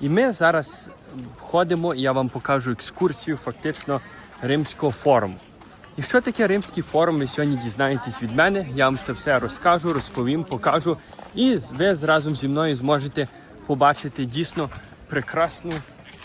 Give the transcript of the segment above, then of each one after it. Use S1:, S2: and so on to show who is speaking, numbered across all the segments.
S1: І ми зараз ходимо, я вам покажу екскурсію фактично Римського форуму. І що таке Римський форум, ви сьогодні дізнаєтесь від мене. Я вам це все розкажу, розповім, покажу. І ви разом зі мною зможете побачити дійсно прекрасну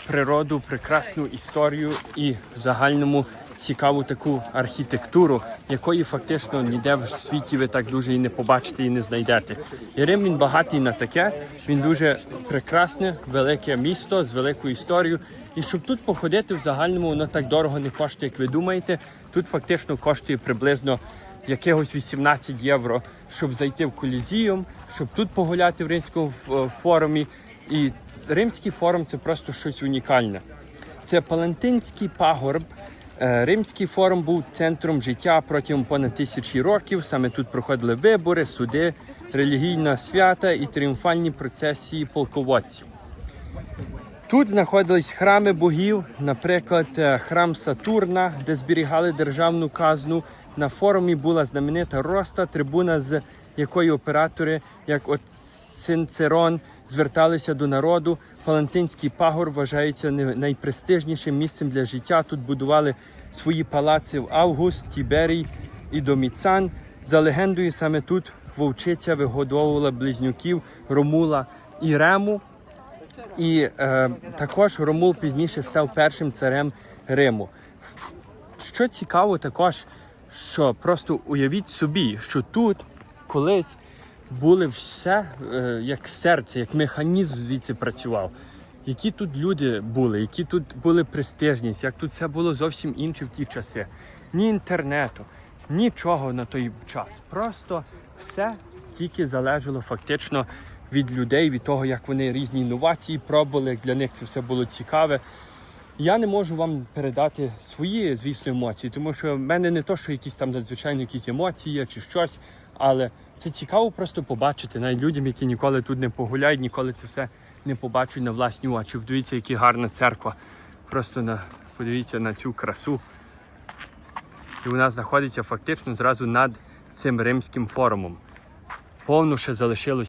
S1: природу, прекрасну історію і в загальному цікаву таку архітектуру, якої фактично ніде в світі ви так дуже і не побачите і не знайдете. І Рим він багатий на таке. Він дуже прекрасне, велике місто з великою історією. І щоб тут походити в загальному, воно так дорого не коштує, як ви думаєте. Тут фактично коштує приблизно якихось 18 євро, щоб зайти в колізіум, щоб тут погуляти в римському форумі. І римський форум це просто щось унікальне. Це Палантинський пагорб. Е, Римський форум був центром життя протягом понад тисячі років. Саме тут проходили вибори, суди, релігійна свята і тріумфальні процесії полководців. Тут знаходились храми богів, наприклад, е, храм Сатурна, де зберігали державну казну. На форумі була знаменита роста, трибуна, з якої оператори, як от Цинцерон, зверталися до народу. Палантинський пагор вважається найпрестижнішим місцем для життя. Тут будували свої палаци в Август, Тіберій і Доміцан. За легендою, саме тут вовчиця вигодовувала близнюків Ромула і Рему. І е, також Ромул пізніше став першим царем Риму. Що цікаво, також, що просто уявіть собі, що тут колись були все е, як серце, як механізм звідси працював. Які тут люди були, які тут були престижність, як тут все було зовсім інше в ті часи. Ні інтернету, нічого на той час. Просто все тільки залежало фактично від людей, від того, як вони різні інновації пробували, як для них це все було цікаве. Я не можу вам передати свої, звісно, емоції, тому що в мене не то, що якісь там надзвичайно якісь емоції є чи щось, але це цікаво просто побачити навіть людям, які ніколи тут не погуляють, ніколи це все не побачать на власні очі. Подивіться, яка гарна церква. Просто на подивіться на цю красу. І вона знаходиться фактично зразу над цим римським форумом. Повно ще залишилось.